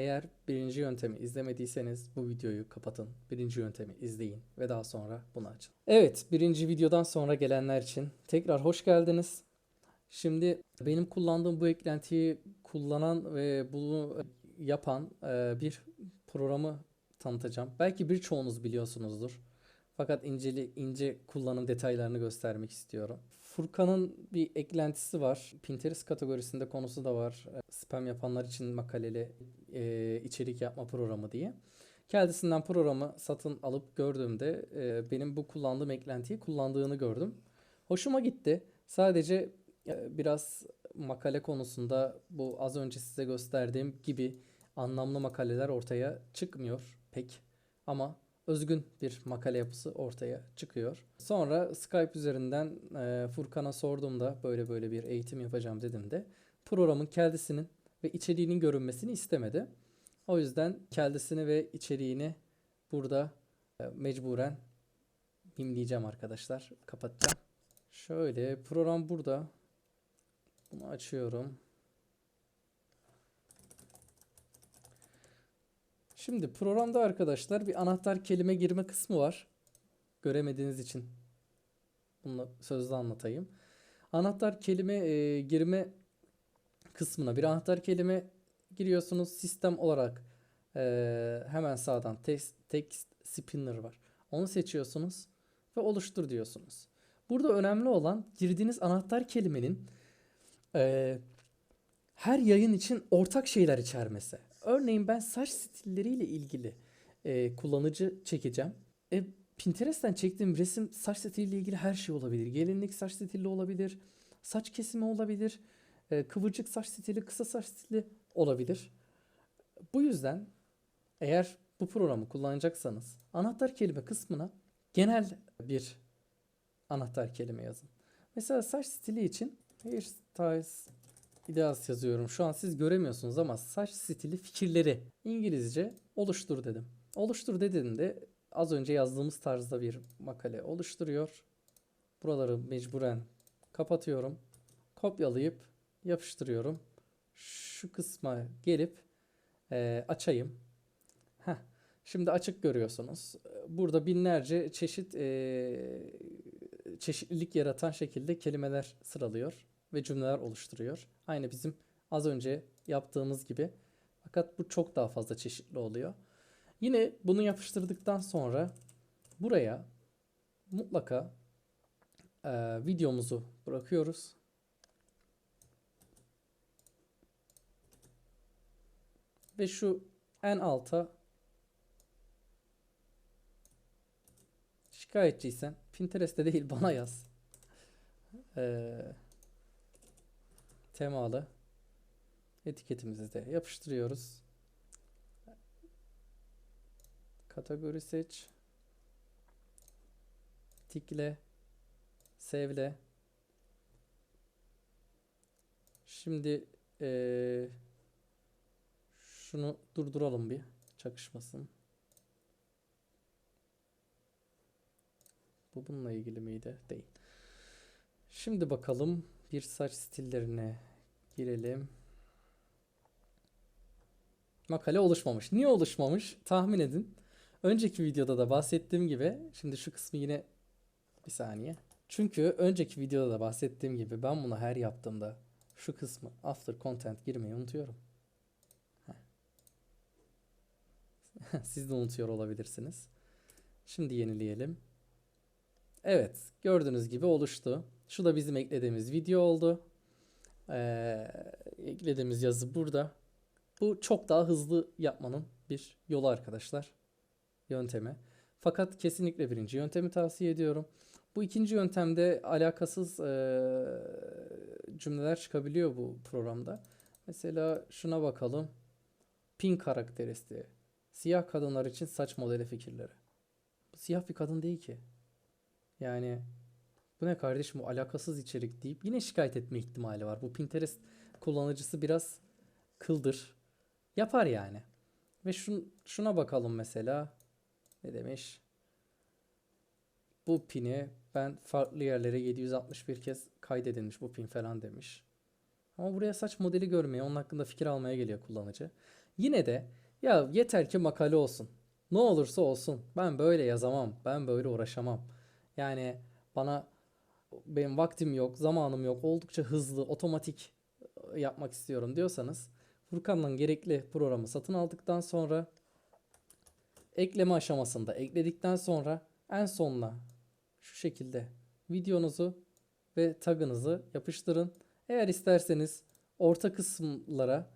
Eğer birinci yöntemi izlemediyseniz bu videoyu kapatın. Birinci yöntemi izleyin ve daha sonra bunu açın. Evet, birinci videodan sonra gelenler için tekrar hoş geldiniz. Şimdi benim kullandığım bu eklentiyi kullanan ve bunu yapan e, bir programı tanıtacağım. Belki birçoğunuz biliyorsunuzdur. Fakat inceli ince kullanım detaylarını göstermek istiyorum. Furkan'ın bir eklentisi var. Pinterest kategorisinde konusu da var. E, Spam yapanlar için makaleli e, içerik yapma programı diye. Kendisinden programı satın alıp gördüğümde e, benim bu kullandığım eklentiyi kullandığını gördüm. Hoşuma gitti. Sadece e, biraz makale konusunda bu az önce size gösterdiğim gibi anlamlı makaleler ortaya çıkmıyor pek. Ama özgün bir makale yapısı ortaya çıkıyor. Sonra Skype üzerinden e, Furkan'a sorduğumda böyle böyle bir eğitim yapacağım dediğimde programın kendisinin ve içeriğinin görünmesini istemedi. O yüzden kendisini ve içeriğini burada e, mecburen mimleyeceğim arkadaşlar. Kapatacağım. Şöyle program burada. Bunu açıyorum. Şimdi programda arkadaşlar bir anahtar kelime girme kısmı var. Göremediğiniz için bunu sözlü anlatayım. Anahtar kelime e, girme kısmına bir anahtar kelime giriyorsunuz. Sistem olarak e, hemen sağdan text, text spinner var. Onu seçiyorsunuz ve oluştur diyorsunuz. Burada önemli olan girdiğiniz anahtar kelimenin e, her yayın için ortak şeyler içermesi. Örneğin ben saç stilleriyle ilgili e, kullanıcı çekeceğim. E, Pinterest'ten çektiğim resim saç stiliyle ilgili her şey olabilir. Gelinlik saç stili olabilir. Saç kesimi olabilir. E, kıvırcık saç stili, kısa saç stili olabilir. Bu yüzden eğer bu programı kullanacaksanız anahtar kelime kısmına genel bir anahtar kelime yazın. Mesela saç stili için hairstyles ideas yazıyorum. Şu an siz göremiyorsunuz ama saç stili fikirleri İngilizce oluştur dedim. Oluştur dediğimde az önce yazdığımız tarzda bir makale oluşturuyor. Buraları mecburen kapatıyorum. Kopyalayıp yapıştırıyorum. Şu kısma gelip e, açayım. Heh. Şimdi açık görüyorsunuz. Burada binlerce çeşit e, çeşitlilik yaratan şekilde kelimeler sıralıyor ve cümleler oluşturuyor. Aynı bizim az önce yaptığımız gibi. Fakat bu çok daha fazla çeşitli oluyor. Yine bunu yapıştırdıktan sonra buraya mutlaka e, videomuzu bırakıyoruz. Ve şu en alta şikayetçiysen Pinterest'te değil bana yaz. Eee temalı etiketimizi de yapıştırıyoruz. Kategori seç. Tikle. Sevle. Şimdi ee, şunu durduralım bir. Çakışmasın. Bu bununla ilgili miydi? Değil. Şimdi bakalım bir saç stillerine girelim. Makale oluşmamış. Niye oluşmamış? Tahmin edin. Önceki videoda da bahsettiğim gibi şimdi şu kısmı yine bir saniye. Çünkü önceki videoda da bahsettiğim gibi ben bunu her yaptığımda şu kısmı after content girmeyi unutuyorum. Siz de unutuyor olabilirsiniz. Şimdi yenileyelim. Evet, gördüğünüz gibi oluştu. Şu da bizim eklediğimiz video oldu. Ee, eklediğimiz yazı burada. Bu çok daha hızlı yapmanın bir yolu arkadaşlar. Yöntemi. Fakat kesinlikle birinci yöntemi tavsiye ediyorum. Bu ikinci yöntemde alakasız e, cümleler çıkabiliyor bu programda. Mesela şuna bakalım. Pin karakteristiği. Siyah kadınlar için saç modeli fikirleri. Bu siyah bir kadın değil ki. Yani bu ne kardeşim bu alakasız içerik deyip yine şikayet etme ihtimali var. Bu Pinterest kullanıcısı biraz kıldır. Yapar yani. Ve şun, şuna bakalım mesela. Ne demiş? Bu pini ben farklı yerlere 761 kez kaydedilmiş bu pin falan demiş. Ama buraya saç modeli görmeye, onun hakkında fikir almaya geliyor kullanıcı. Yine de ya yeter ki makale olsun. Ne olursa olsun. Ben böyle yazamam. Ben böyle uğraşamam. Yani bana benim vaktim yok, zamanım yok. Oldukça hızlı, otomatik e, yapmak istiyorum diyorsanız Furkan'la gerekli programı satın aldıktan sonra ekleme aşamasında ekledikten sonra en sonuna şu şekilde videonuzu ve tagınızı yapıştırın. Eğer isterseniz orta kısımlara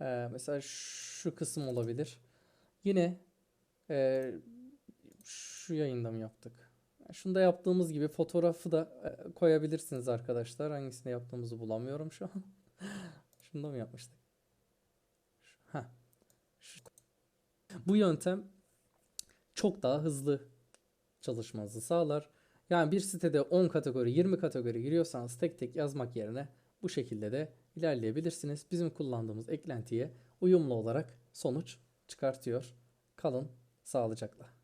e, mesela şu kısım olabilir. Yine e, şu yayında mı yaptık? Şunda yaptığımız gibi fotoğrafı da e, koyabilirsiniz arkadaşlar. Hangisini yaptığımızı bulamıyorum şu an. Şunda mı yapmıştık? Heh. Bu yöntem çok daha hızlı çalışmanızı sağlar. Yani bir sitede 10 kategori, 20 kategori giriyorsanız tek tek yazmak yerine bu şekilde de ilerleyebilirsiniz. Bizim kullandığımız eklentiye uyumlu olarak sonuç çıkartıyor. Kalın sağlıcakla.